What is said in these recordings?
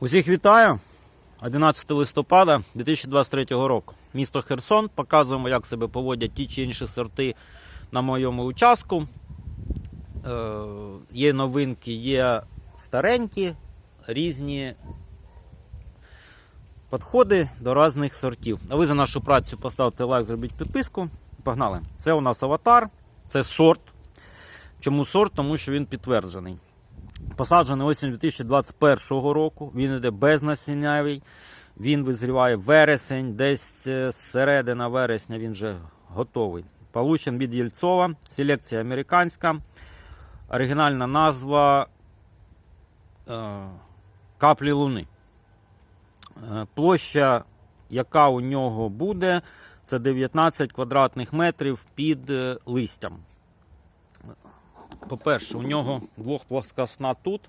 Усіх вітаю! 11 листопада 2023 року. Місто Херсон. Показуємо, як себе поводять ті чи інші сорти на моєму участку. Е, є новинки, є старенькі, різні підходи до різних сортів. А ви за нашу працю поставте лайк, зробіть підписку. Погнали! Це у нас аватар, це сорт. Чому сорт? Тому що він підтверджений. Посаджений осінь 2021 року. Він йде безнасіннявий. Він визріває вересень, десь е, середина вересня він вже готовий. Получен від Єльцова, селекція американська. Оригінальна назва е, каплі луни. Е, площа, яка у нього буде, це 19 квадратних метрів під листям. По-перше, у нього двохплоскосна тут.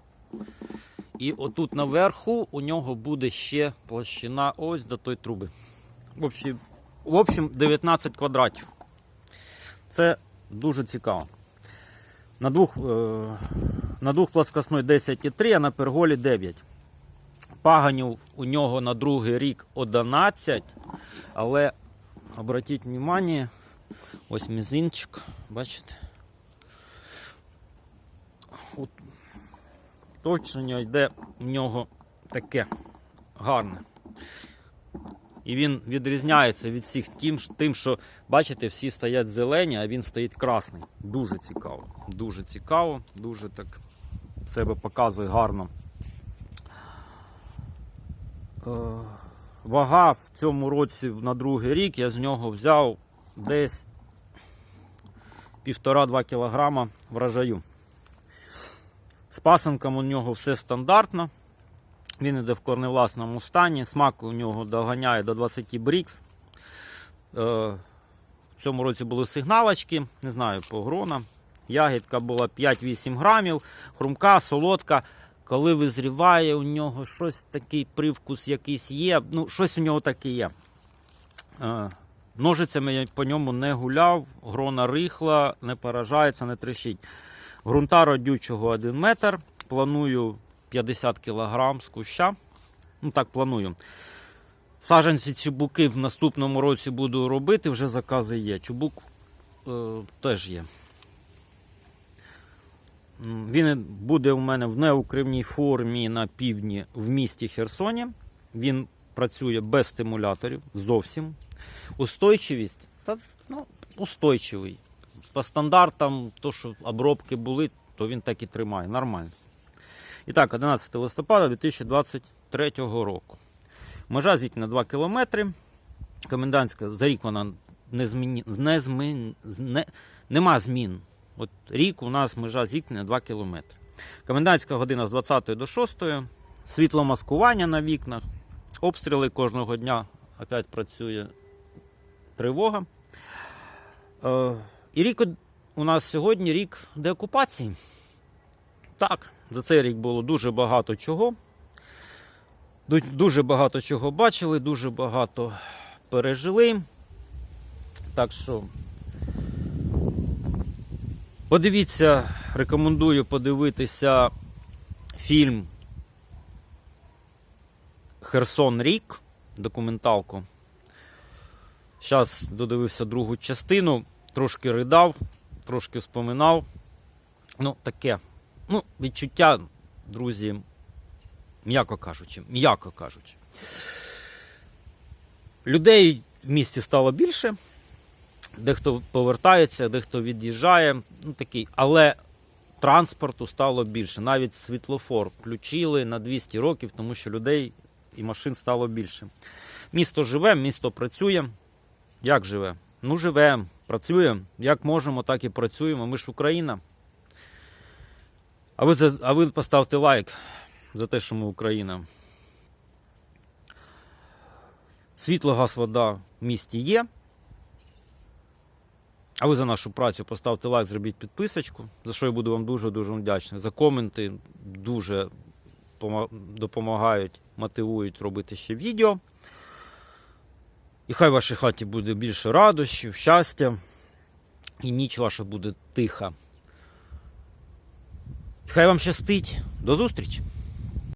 І отут наверху у нього буде ще площина ось до той труби. В общем, в общем 19 квадратів. Це дуже цікаво. На двох, е, на двохплоскосної 10,3, а на перголі 9. Паганів у нього на другий рік 11. Але обратіть увагу, ось мізинчик, бачите? От, точення йде в нього таке гарне. І він відрізняється від всіх тим, тим, що, бачите, всі стоять зелені, а він стоїть красний. Дуже цікаво. Дуже цікаво, дуже так себе показує гарно. Е, Вага в цьому році на другий рік я з нього взяв десь 1,5-2 кг врожаю. З пасенком у нього все стандартно. Він йде в корневласному стані. Смак у нього доганяє до 20 брікс. Е, в цьому році були сигналочки, не знаю, погрона. Ягідка була 5-8 грамів, хрумка, солодка. Коли визріває, у нього щось такий привкус якийсь є. Ну, щось у нього таке є. Е, ножицями я по ньому не гуляв, грона рихла, не поражається, не трещить. Грунта родючого 1 метр. Планую 50 кг з куща. Ну так, планую. Саджанці чубуки в наступному році буду робити, вже закази є. Чубук е, теж є. Він буде у мене в неукривній формі на півдні в місті Херсоні. Він працює без стимуляторів зовсім. Устойчивість та, ну, устойчивий. По стандартам, то, що обробки були, то він так і тримає. Нормально. І так, 11 листопада 2023 року. Межа зіткнена 2 км. Комендантська за рік вона не зміні, не змін, не, нема змін. От рік у нас межа зіткнення 2 км. Комендантська година з 20 до 6. Світломаскування на вікнах. Обстріли кожного дня. Опять працює тривога. І рік у нас сьогодні рік деокупації. Так, за цей рік було дуже багато чого. Дуже багато чого бачили, дуже багато пережили. Так що подивіться, рекомендую подивитися фільм Херсон Рік, документалку. Зараз додивився другу частину, трошки ридав, трошки вспоминав. Ну, таке. Ну, відчуття, друзі, м'яко кажучи, м'яко кажучи. Людей в місті стало більше. Дехто повертається, дехто від'їжджає. Ну, такий. Але транспорту стало більше. Навіть світлофор включили на 200 років, тому що людей і машин стало більше. Місто живе, місто працює. Як живе? Ну, живе, працює. Як можемо, так і працюємо. Ми ж Україна. А ви, а ви поставте лайк за те, що ми Україна. Світло, газ, вода в місті є. А ви за нашу працю поставте лайк, зробіть підписочку, за що я буду вам дуже-дуже вдячний. За коменти дуже допомагають, мотивують робити ще відео. І хай в вашій хаті буде більше радощів, щастя, і ніч ваша буде тиха. Хай вам щастить. До зустрічі!